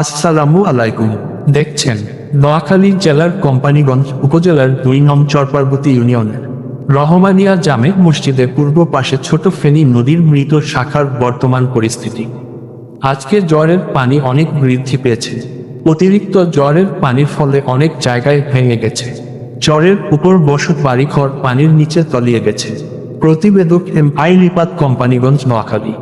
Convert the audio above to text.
আসসালামু আলাইকুম। দেখছেন, নোয়াখালী জেলার কোম্পানিগঞ্জ উপজেলার দুই নং চরপার্বতী ইউনিয়নের রহমানিয়া জামে মসজিদের পূর্ব পাশে ছোট ফেনী নদীর মৃত শাখার বর্তমান পরিস্থিতি। আজকে জ্বরের পানি অনেক বৃদ্ধি পেয়েছে। অতিরিক্ত জ্বরের পানির ফলে অনেক জায়গায় ভেঙে গেছে। জ্বরের উপর বসত বাড়িঘর পানির নিচে তলিয়ে গেছে। প্রতিবেদক এম আই রিপাত কোম্পানিগঞ্জ, নোয়াখালী।